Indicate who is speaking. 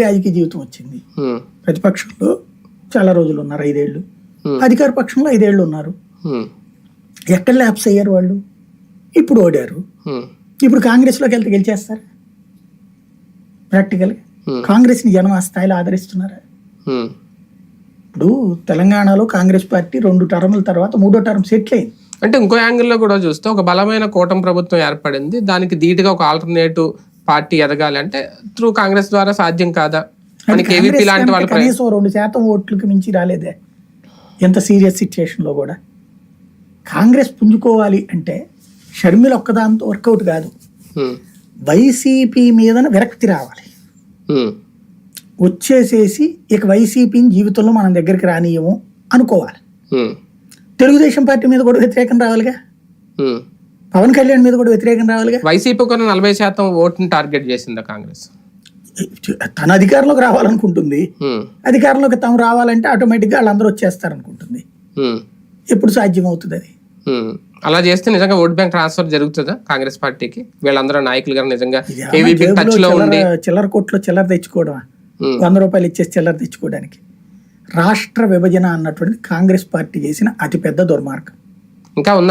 Speaker 1: రాజకీయ జీవితం వచ్చింది. ప్రతిపక్షంలో చాలా రోజులు ఉన్నారు
Speaker 2: ఐదేళ్ళు.
Speaker 1: అధికార పక్షంలో ఐదేళ్ళు ఉన్నారు. ఎక్కడ ల్యాప్స్ అయ్యారు వాళ్ళు? ఇప్పుడు ఓడారు. ఇప్పుడు కాంగ్రెస్లోకి వెళ్తే గెలిచేస్తారు? ప్రాక్టికల్గా. కాంగ్రెస్ని జనం ఆ స్థాయిలో ఆదరిస్తున్నారా? ఇప్పుడు తెలంగాణలో కాంగ్రెస్ పార్టీ రెండు టర్ముల తర్వాత మూడో టర్మ్ సెటిల్ అయింది.
Speaker 2: అంటే ఇంకో యాంగిల్లో కూడా చూస్తే ఒక బలమైన కూటమి ప్రభుత్వం ఏర్పడింది. దానికి ధీటుగా ఒక ఆల్టర్నేటివ్ పార్టీ ఎదగాలి అంటే త్రూ కాంగ్రెస్ ద్వారా సాధ్యం కాదా? కేవీపీ
Speaker 1: కాంగ్రెస్
Speaker 2: లాంటి వాళ్ళ
Speaker 1: కనీసం రెండు శాతం ఓట్లకు మించి రాలేదే. ఎంత సీరియస్ సిచ్యుయేషన్లో కూడా. కాంగ్రెస్ పుంజుకోవాలి అంటే షర్మిల ఒక్కదాంతో వర్కౌట్ కాదు. వైసీపీ మీదన విరక్తి రావాలి. వచ్చేసేసి ఇక వైసీపీని జీవితంలో మనం దగ్గరికి రానియము అనుకోవాలి. తెలుగుదేశం పార్టీ మీద కూడా వ్యతిరేకం రావాలిగా. పవన్ కళ్యాణ్ మీద కూడా వ్యతిరేకం రావాలిగా?
Speaker 2: వైసీపీ కూడా నలభై శాతం ఓటుని టార్గెట్ చేసిందా కాంగ్రెస్.
Speaker 1: తన అధికారంలోకి రావాలనుకుంటుంది. అధికారంలోకి తాము రావాలంటే ఆటోమేటిక్గా వాళ్ళందరూ వచ్చేస్తారనుకుంటుంది.
Speaker 2: ఉమ్,
Speaker 1: ఎప్పుడు సాధ్యం అవుతుంది అది.
Speaker 2: అలా చేస్తే నిజంగా ఓట్ బ్యాంక్ ట్రాన్స్ఫర్ జరుగుతుందా కాంగ్రెస్ పార్టీకి? వీళ్ళందరూ నాయకులు గారు నిజంగా టచ్లో ఉండి
Speaker 1: చిల్లర కొట్లో చిల్లర తెచ్చుకోవడమా?
Speaker 2: ఉమ్,
Speaker 1: వంద రూపాయలు ఇచ్చేసి చిల్లర తెచ్చుకోవడానికి. రాష్ట్ర విభజన అన్నటువంటిది కాంగ్రెస్ పార్టీ చేసిన అతిపెద్ద దుర్మార్గం.
Speaker 2: ఇంకా ఉన్న